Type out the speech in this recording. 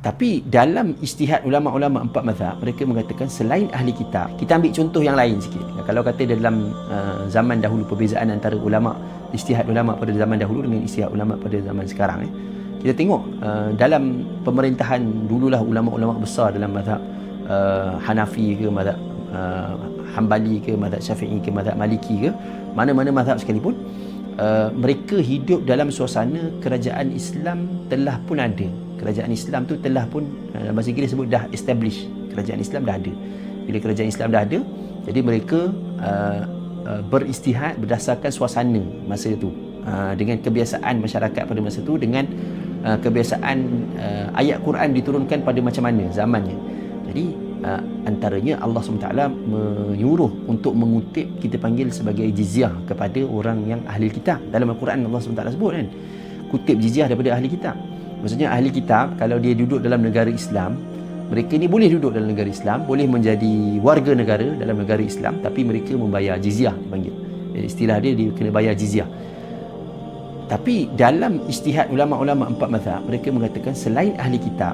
Tapi dalam istihad ulama-ulama empat mazhab, mereka mengatakan selain ahli kitab, kita ambil contoh yang lain sikit. Kalau kata dalam uh, zaman dahulu perbezaan antara ulama, istihad ulama pada zaman dahulu dengan istihad ulama pada zaman sekarang eh. Kita tengok uh, dalam pemerintahan dululah ulama-ulama besar dalam mazhab uh, Hanafi ke mazhab uh, Hambali ke mazhab Syafi'i ke mazhab Maliki ke, mana-mana mazhab sekalipun, uh, mereka hidup dalam suasana kerajaan Islam telah pun ada. Kerajaan Islam tu telah pun dalam bahasa Inggeris sebut dah establish kerajaan Islam dah ada. Bila kerajaan Islam dah ada jadi mereka uh, uh, beristihad berdasarkan suasana masa itu uh, dengan kebiasaan masyarakat pada masa itu dengan uh, kebiasaan uh, ayat Quran diturunkan pada macam mana zamannya. Jadi uh, antaranya Allah SWT menyuruh untuk mengutip kita panggil sebagai jizyah kepada orang yang ahli kitab dalam Al-Quran Allah SWT sebut kan kutip jizyah daripada ahli kitab Maksudnya ahli kitab kalau dia duduk dalam negara Islam, mereka ni boleh duduk dalam negara Islam, boleh menjadi warga negara dalam negara Islam tapi mereka membayar jizyah dipanggil. Istilah dia dia kena bayar jizyah. Tapi dalam istihad ulama-ulama empat mazhab, mereka mengatakan selain ahli kitab